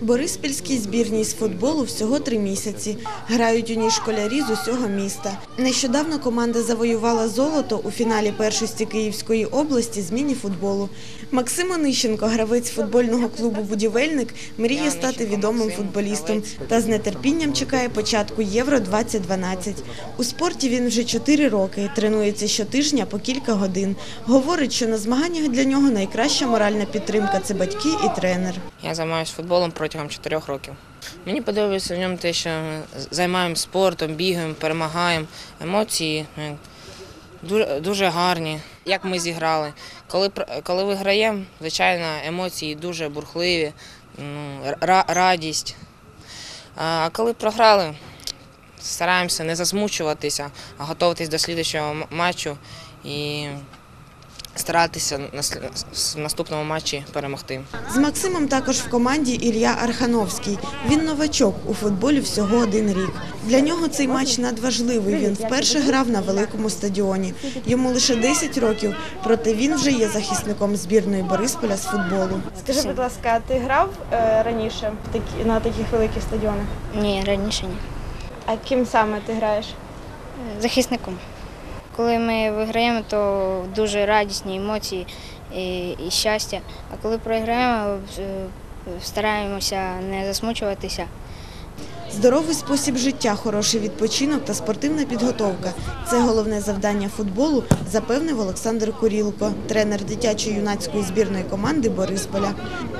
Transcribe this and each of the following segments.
Бориспільській збірній з футболу всього три місяці. Грають у ній школярі з усього міста. Нещодавно команда завоювала золото у фіналі першості Київської області з міні-футболу. Максим Онищенко, гравець футбольного клубу Будівельник, мріє стати відомим футболістом та з нетерпінням чекає початку Євро 2012. У спорті він вже чотири роки. Тренується щотижня по кілька годин. Говорить, що на змаганнях для нього найкраща моральна підтримка це батьки і тренер. Я займаюся футболом протягом 4 років. Мені подобається в ньому те, що ми займаємося спортом, бігаємо, перемагаємо. Емоції дуже, дуже гарні. Як ми зіграли. Коли, коли виграємо, звичайно, емоції дуже бурхливі, ну, радість. А коли програли, стараємося не засмучуватися, а готуватись до слідчого матчу і старатися в наступному матчі перемогти. З Максимом також в команді Ілля Архановський. Він новачок у футболі всього один рік. Для нього цей матч надважливий. Він вперше грав на великому стадіоні. Йому лише 10 років, проте він вже є захисником збірної Борисполя з футболу. Скажи, будь ласка, ти грав е, раніше в такі, на таких великих стадіонах? Ні, раніше ні. А ким саме ти граєш? Захисником. Коли ми виграємо, то дуже радісні емоції і, і щастя. А коли програємо, е, стараємося не засмучуватися. Здоровий спосіб життя, хороший відпочинок та спортивна підготовка це головне завдання футболу, запевнив Олександр Курілко, тренер дитячо-юнацької збірної команди Борисполя.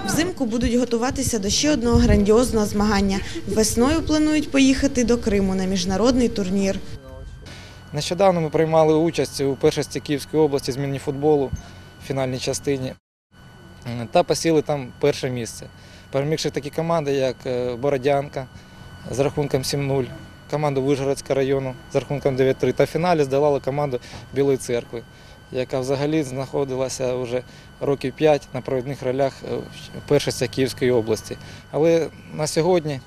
Взимку будуть готуватися до ще одного грандіозного змагання. Весною планують поїхати до Криму на міжнародний турнір. Нещодавно ми приймали участь у першості Київської області з міні-футболу в фінальній частині та посіли там перше місце. Перемігши такі команди, як е, Бородянка з рахунком 7-0, команду Вишгородського району з рахунком 9-3 та в фіналі здолали команду Білої церкви, яка взагалі знаходилася вже років 5 на провідних ролях е, першості Київської області. Але на сьогодні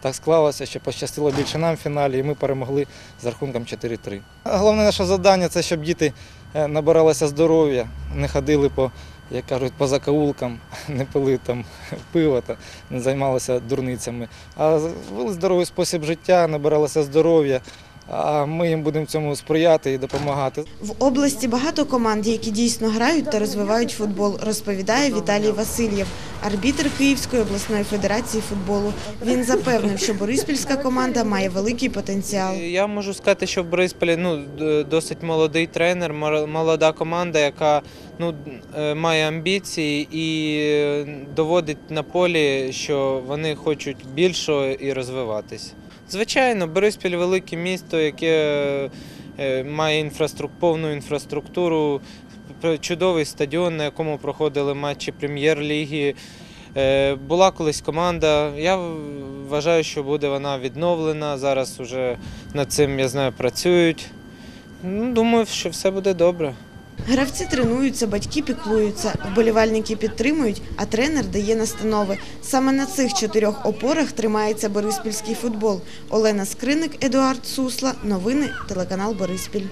так склалося, що пощастило більше нам в фіналі, і ми перемогли з рахунком 4-3. Головне наше завдання це щоб діти е, набиралися здоров'я, не ходили по, як кажуть, по закаулкам, не пили там пиво та не займалися дурницями. А вели здоровий спосіб життя, набиралися здоров'я. А ми їм будемо цьому сприяти і допомагати. В області багато команд, які дійсно грають та розвивають футбол, розповідає Віталій Васильєв, арбітр Київської обласної федерації футболу. Він запевнив, що Бориспільська команда має великий потенціал. Я можу сказати, що в Борисполі ну, досить молодий тренер, молода команда, яка ну, е, має амбіції і е, доводить на полі, що вони хочуть більшого і розвиватись. Звичайно, Бориспіль велике місто, яке е, має повну інфраструктуру, чудовий стадіон, на якому проходили матчі прем'єр-ліги. Е, Була колись команда. Я вважаю, що буде вона відновлена. Зараз вже над цим я знаю працюють. Ну, Думаю, що все буде добре. Гравці тренуються, батьки піклуються, вболівальники підтримують, а тренер дає настанови. Саме на цих чотирьох опорах тримається бориспільський футбол. Олена Скриник, Едуард Сусла. Новини телеканал Бориспіль.